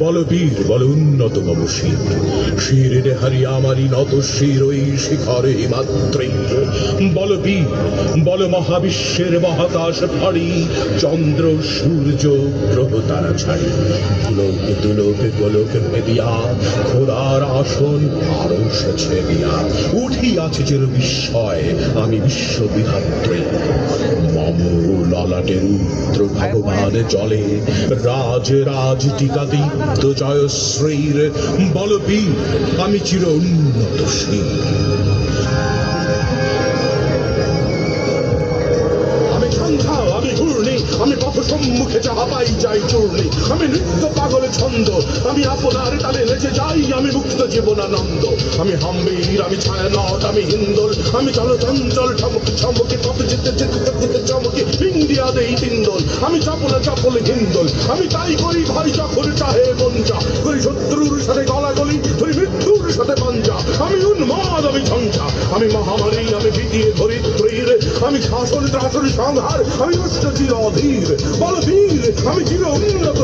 বল বীর বল উন্নত মম শির শিরে হারি আমারি নত শির, ওই শিখরে মাত্রে বল বীর বল মহাবিশ্বের মহাকাশ ফাড়ি চন্দ্র, সূর্য, গ্রহ তারা ছাড়ি। দুলোক দুলোক, গোলক ভেদিয়া খোদার আসন আরও সেছে দিয়া উঠিয়াছে চির বিস্ময়, আমি বিশ্ব বিধাত্রী মম ললাটে উত্র ভগবান জলে, রাজ রাজ টিকা দীপ্ত জয়শ্রীর বলবি আমি চির উন্নত শির সম্মুখে যাহা পাই যাই চূর্ণি আমি নৃত্য পাগল ছন্দ, আমি আপনার তালে নেচে যাই, আমি মুক্ত জীবনানন্দ। আমি হাম্বির, আমি ছায়ানট, আমি হিন্দোল, আমি চল চঞ্চল ঠমকি পথ যেতে যেতে যেতে চমকি ইন্ডিয়া দেই তিন্দোল। আমি চাপলে চাপল হিন্দোল, আমি তাই করি ভাই যখন চাহে মঞ্চা করি শত্রুর সাথে গলাগলি, করি মৃত্যুর সাথে পাঞ্জা। আমি উন্মাদ, আমি ঝঞ্ঝা। আমি মহামারী, আমি ভীতিয়ে ধরিত্রীর আমি শাসন ত্রাসন সংহার আমি উষ্ট চির অধীর। বল বীর আমি চির উন্নত